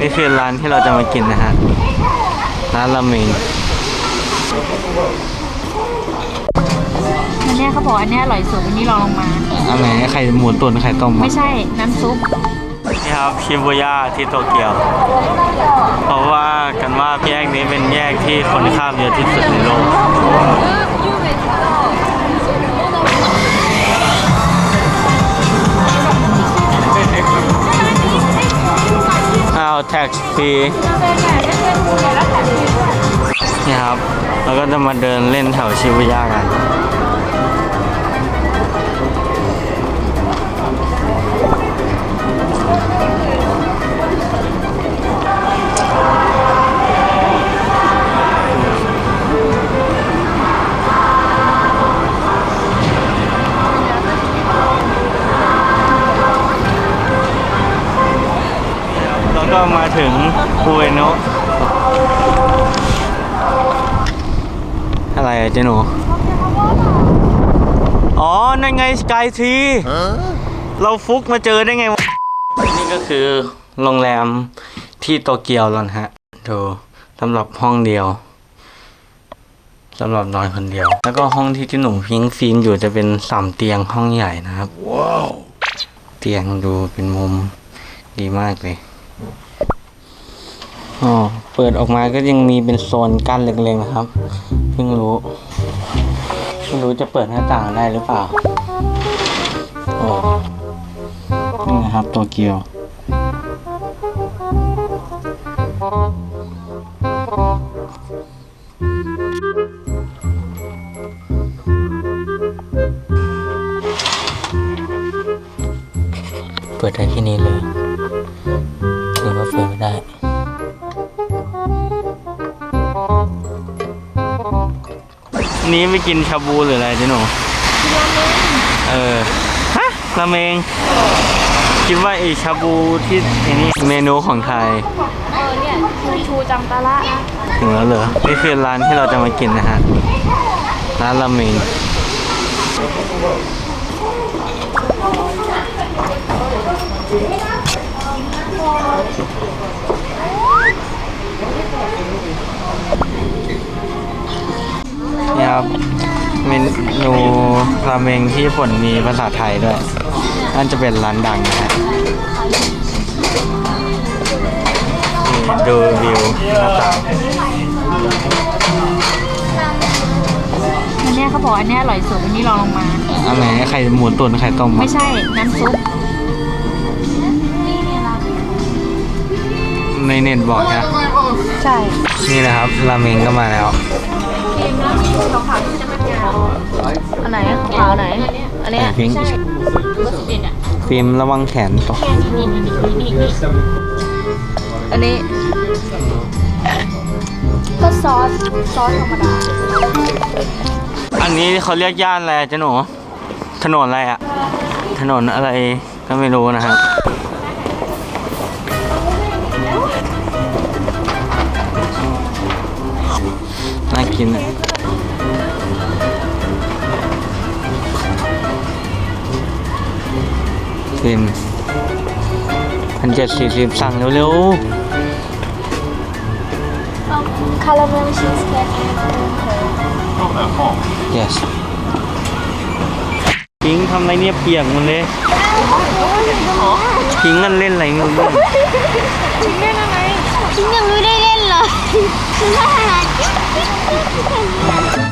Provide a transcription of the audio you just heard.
นี่คือร้านที่เราจะมากินนะฮะ ร้านราเมงอันเนี้ยเขาบอกอันเนี้ยอร่อยสุดอันนี้ลองลงมา อันไหนไข่หมูตุ๋นไข่ต้มไม่ใช่น้ำซุปนี่ครับชิบูย่าที่โตเกียว เพราะว่ากันว่าแยกนี้เป็นแยกที่คนข้ามเยอะที่สุดในโลกอ้ ท็กฟรีนี่ครับ แล้วก็จะมาเดินเล่นแถวชิบูย่ากัน ถึงคูเอโนะอะไรอะเจหนูอ๋อ นั่นไงสกายทีเราฟุกมาเจอได้ไงวะนี่ก็คือโรงแรมที่โตเกียวแล้วนะฮะดูสำหรับห้องเดียวสำหรับนอนคนเดียว แล้วก็ห้องที่ที่หนูพิงฟิล์มอยู่จะเป็นสามเตียงห้องใหญ่นะครับ ว้าว เตียงดูเป็นมุมดีมากเลย อ๋อ เปิดออกมาก็ยังมีเป็นโซนกั้นเล็กๆนะครับ เพิ่งรู้ ไม่รู้จะเปิดหน้าต่างได้หรือเปล่า โอ้นี่นะครับโตเกียวเปิดได้ที่นี่เลยหรือว่าเปิดไม่ได้ นี้ไม่กินชาบูหรืออะไรจ๊หนูเออฮะราเมงคิดว่าไอชาบูที่ไอ้นี่เมนูของไทยเออเนี่ยชูชูจังตะละนะถึงแล้วเหรอนี่คือร้านที่เราจะมากินนะฮะร้านราเมง นี่ครับ เมนูราเมงที่ญี่ปุ่นมีภาษาไทยด้วยน่าจะเป็นร้านดังนะฮะนี่ดูวิวหน้าต่างอันเนี้ยเขาบอกอันเนี้ยอร่อยสุดอันนี้ลองลงมา อันไหนไข่หมูตุ๋นไข่ต้มไม่ใช่น้ำซุปในเน็ตบอกนะ ใช่ นี่นะครับราเมงก็มาแล้ว พิงค์ฟิล์มระวังแขนตกอันนี้ ก็ซอส ซอสธรรมดา อันนี้เขาเรียกย่านอะไรอะเจ๊หนู ถนนอะไรอะถนนอะไรก็ไม่รู้นะครับน่ากินอะ ฟิล์มพันเจ็ดสี่สิบสั่งเร็วคาราเมลชีสเค้กๆ yes พิงค์ทำอะไรเนี่ยเปียกหมดเลยพิงค์กันเล่นอะไรไม่รู้เรื่องชิ้นเล่นอะไรฉันยังไม่ได้เล่นเลยฉันว่า